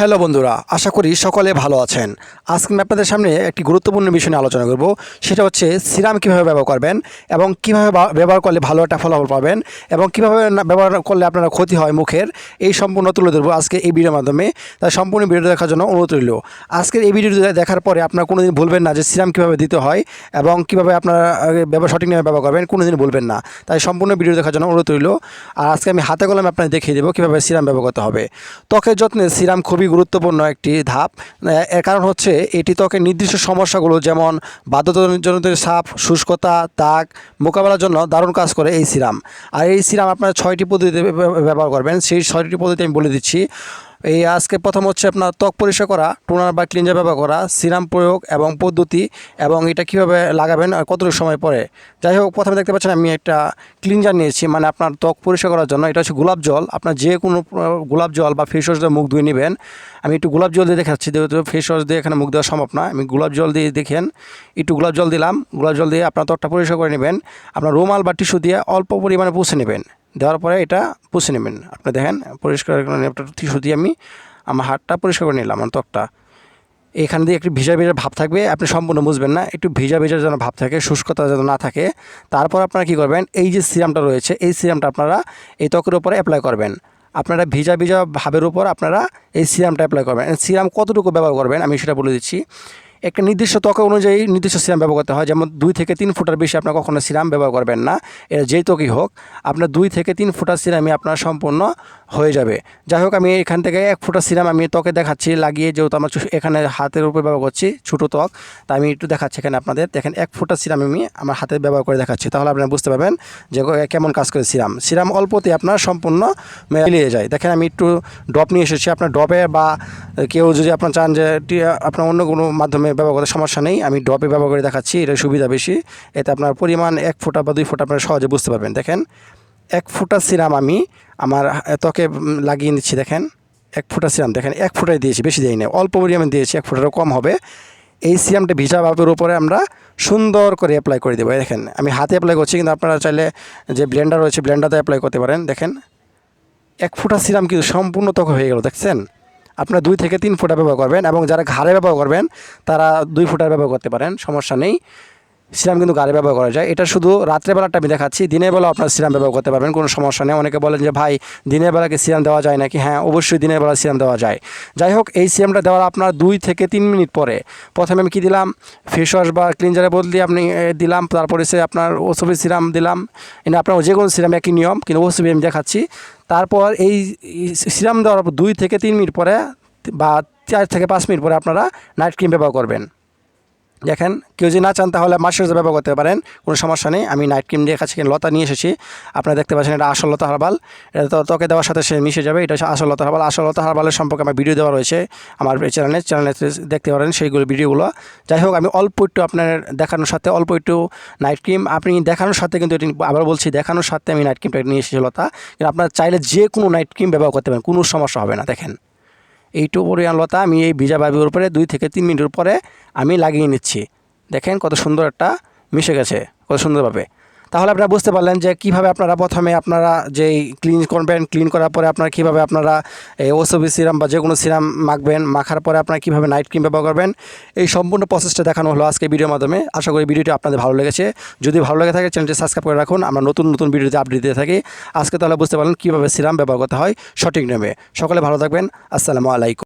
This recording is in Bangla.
হ্যালো বন্ধুরা, আশা করি সকলে ভালো আছেন। আজকে আমি আপনাদের সামনে একটি গুরুত্বপূর্ণ বিষয় নিয়ে আলোচনা করব, সেটা হচ্ছে সিরাম কীভাবে ব্যবহার করবেন এবং কীভাবে ব্যবহার করলে ভালো একটা ফলাফল পাবেন এবং কীভাবে ব্যবহার করলে আপনারা ক্ষতি হয় মুখের, এই সম্পূর্ণ তুলে ধরবো আজকে এই ভিডিওর মাধ্যমে। তাই সম্পূর্ণ ভিডিও দেখার জন্য অনুরোধ রইল। আজকের এই ভিডিওটি দেখার পরে আপনার কোনোদিন ভুলবেন না যে সিরাম কীভাবে দিতে হয় এবং কীভাবে আপনারা ব্যবহার সঠিক নিয়মে ব্যবহার করবেন, কোনোদিন ভুলবেন না। তাই সম্পূর্ণ ভিডিও দেখার জন্য অনুরোধ রইল। আর আজকে আমি হাতে কলমে আপনাদের দেখিয়ে দেবো কীভাবে সিরাম ব্যবহার করতে হবে। ত্বকের যত্নে সিরাম খুবই গুরুত্বপূর্ণ একটি ধাপ। এর কারণ হচ্ছে এটি ত্বকের নির্দিষ্ট সমস্যাগুলো যেমন বাধ্যতাজনিত সাপ শুষ্কতা, দাগ মোকাবেলার জন্য দারুণ কাজ করে এই সিরাম। আর এই সিরাম আপনারা ছয়টি পদ্ধতিতে ব্যবহার করবেন। সেই ছয়টি পদ্ধতি আমি বলে দিচ্ছি। এই আজকে প্রথম হচ্ছে আপনার ত্বক পরিষ্কার করা, টোনার বা ক্লিনজার ব্যবহার করা, সিরাম প্রয়োগ এবং পদ্ধতি এবং এটা কীভাবে লাগাবেন আর কতটুকু সময় পরে। যাই হোক, প্রথমে দেখতে পাচ্ছেন আমি একটা ক্লিনজার নিয়েছি মানে আপনার ত্বক পরিষ্কার করার জন্য। এটা হচ্ছে গোলাপ জল। আপনার যে কোনো গোলাপ জল বা ফেস ওয়াশ দিয়ে মুখ ধুয়ে নেবেন। আমি একটু গোলাপ জল দিয়ে দেখাচ্ছি, যেহেতু ফেস ওয়াশ দিয়ে এখানে মুখ দেওয়া সম্ভব না। আমি গোলাপ জল দিয়ে দেখেন, একটু গোলাপ জল দিলাম। গোলাপ জল দিয়ে আপনার ত্বকটা পরিষ্কার করে নেবেন। আপনার রুমাল বা টিস্যু দিয়ে অল্প পরিমাণে পুষে নেবেন। দেওয়ার পরে এটা পুষে নেবেন। আপনি দেখেন, পরিষ্কার করে একটা টিস্যু দিয়ে আমি আমার হাতটা পরিষ্কার করে নিলাম, আমার ত্বকটা। এখান দিয়ে একটু ভিজা ভিজা ভাব থাকবে, আপনি সম্পূর্ণ বুঝবেন না, একটু ভিজা ভিজা যেন ভাব থাকে, শুষ্কতা যেন না থাকে। তারপর আপনারা কী করবেন, এই যে সিরামটা রয়েছে, এই সিরামটা আপনারা এই ত্বকের উপরে অ্যাপ্লাই করবেন। আপনারা ভিজা ভিজা ভাবের উপর আপনারা এই সিরামটা অ্যাপ্লাই করবেন। সিরাম কতটুকু ব্যবহার করবেন, আমি সেটা বলে দিচ্ছি। একটা নির্দিষ্ট ত্বক অনুযায়ী নির্দিষ্ট সিরাম ব্যবহার করতে হয়। যেমন দুই থেকে তিন ফুটার বেশি আপনার কখনো সিরাম ব্যবহার করবেন না। এটা যেই ত্বকই হোক, আপনার দুই থেকে তিন ফুটার সিরামই আপনার সম্পূর্ণ হয়ে যাবে। যাই হোক আমি এখান থেকে এক ফুটা সিরাম আমি ত্বকে দেখাচ্ছি, লাগিয়ে যেহেতু আমার এখানে হাতের উপর ব্যবহার করছি, ছোটো ত্বক তাই আমি একটু দেখাচ্ছি এখানে আপনাদের। দেখেন, এক ফুটা সিরাম আমি আমার হাতে ব্যবহার করে দেখাচ্ছি। তাহলে আপনারা বুঝতে পারবেন যে কেমন কাজ করে সিরাম। সিরাম অল্পতে আপনার সম্পূর্ণ মিলিয়ে যায়। দেখেন, আমি একটু ড্রপ নিয়ে এসেছি। আপনার ড্রপে বা কেউ যদি আপনার চান যে আপনার অন্য কোনো মাধ্যমে ব্যবহার করতে, সমস্যা নেই। আমি ড্রপে ব্যবহার করে দেখাচ্ছি, এটা সুবিধা বেশি। এতে আপনার পরিমাণ এক ফোঁটা বা দুই ফোঁটা আপনারা সহজে বুঝতে পারবেন। দেখেন এক ফোঁটা সিরাম আমি আমার ত্বকে লাগিয়ে নিচ্ছি, দেখেন। এক ফুটা সিরাম, দেখেন, এক ফুটাই দিয়েছি, বেশি দিই না অল্প পরিমাণে দিয়েছি, এক ফুটারও কম হবে। এই সিরামটা ভিজা ভাবের উপরে আমরা সুন্দর করে অ্যাপ্লাই করে দেবো। দেখেন, আমি হাতে অ্যাপ্লাই করছি, কিন্তু আপনারা চাইলে যে ব্লেন্ডার রয়েছে ব্লেন্ডারতে অ্যাপ্লাই করতে পারেন। দেখেন, এক ফোঁটা সিরাম কিন্তু সম্পূর্ণ ত্বক হয়ে গেল, দেখছেন? আপনারা দুই থেকে তিন ফুটা ব্যবহার করবেন এবং যারা ঘাড়ে ব্যবহার করবেন, তারা দুই ফুটার ব্যবহার করতে পারেন, সমস্যা নেই। সিরাম কিন্তু গাড়ি ব্যবহার করা যায়। এটা শুধু রাত্রেবেলাটা আমি দেখাচ্ছি, দিনের বেলা আপনার সিরাম ব্যবহার করতে পারবেন, কোনো সমস্যা নেই। অনেকে বলেন যে, ভাই, দিনের বেলাকে সিরাম দেওয়া যায় নাকি? হ্যাঁ অবশ্যই দিনের বেলা সিরাম দেওয়া যায়। যাই হোক, এই সিরামটা দেওয়ার আপনার দুই থেকে তিন মিনিট পরে। প্রথমে আমি কী দিলাম? ফেস ওয়াশ বা ক্লিনজারের বদলে আপনি দিলাম। তারপরে সে আপনার ওসবি সিরাম দিলাম। এটা আপনার যে কোনো সিরাম একই নিয়ম, কিন্তু ওসবি আমি দেখাচ্ছি। তারপর এই সিরাম দেওয়ার দুই থেকে তিন মিনিট পরে বা চার থেকে পাঁচ মিনিট পরে আপনারা নাইট ক্রিম ব্যবহার করবেন। দেখেন, কেউ যদি না চান তাহলে মাস্টার্স ব্যবহার করতে পারেন, কোনো সমস্যা নেই। আমি নাইট ক্রিম দিয়ে কাছে লতা নিয়ে এসেছি। আপনারা দেখতে পাচ্ছেন এটা আসল লতা হারবাল। এটা তো ত্বকে দেওয়ার সাথে সে মিশে যাবে, এটা হচ্ছে আসল লতা হারবাল। আসল লতা হারবালের সম্পর্কে আমার ভিডিও দেওয়া রয়েছে আমার চ্যানেলে চ্যানেলে দেখতে পারেন সেইগুলো ভিডিওগুলো। যাই হোক, আমি অল্প একটু আপনার দেখানোর সাথে, অল্প একটু নাইট ক্রিম, আপনি দেখানোর সাথে কিন্তু এটি আবার বলছি, দেখানোর সাথে আমি নাইট ক্রিমটা নিয়ে এসেছি লতা। কিন্তু আপনারা চাইলে যে কোনো নাইট ক্রিম ব্যবহার করতে পারেন, কোনো সমস্যা হবে না, দেখেন। এইটুকু পরিমাণ লতা আমি এই ভিজা বাবির উপরে দুই থেকে তিন মিনিটের পরে আমি লাগিয়ে নিচ্ছি। দেখেন কত সুন্দর একটা মিশে গেছে, কত সুন্দরভাবে। তাহলে আপনারা বুঝতে পারলেন যে কীভাবে আপনারা প্রথমে আপনারা যেই ক্লিন করবেন ক্লিন করার পরে আপনারা কীভাবে আপনারা এই ওসবি সিরাম বা যে কোনো সিরাম মাখবেন, মাখার পরে আপনারা কীভাবে নাইট ক্রিম ব্যবহার করবেন, এই সম্পূর্ণ প্রসেসটা দেখানো হলো আজকে ভিডিওর মাধ্যমে। আশা করি ভিডিওটি আপনাদের ভালো লেগেছে। যদি ভালো লেগে থাকে চ্যানেলটি সাবস্ক্রাইব করে রাখুন। আমরা নতুন নতুন ভিডিওতে আপডেট দিতে থাকি। আজকে তাহলে বুঝতে পারলেন কীভাবে সিরাম ব্যবহার করতে হয় সঠিক নেমে সকলে ভালো থাকবেন। আসসালামু আলাইকুম।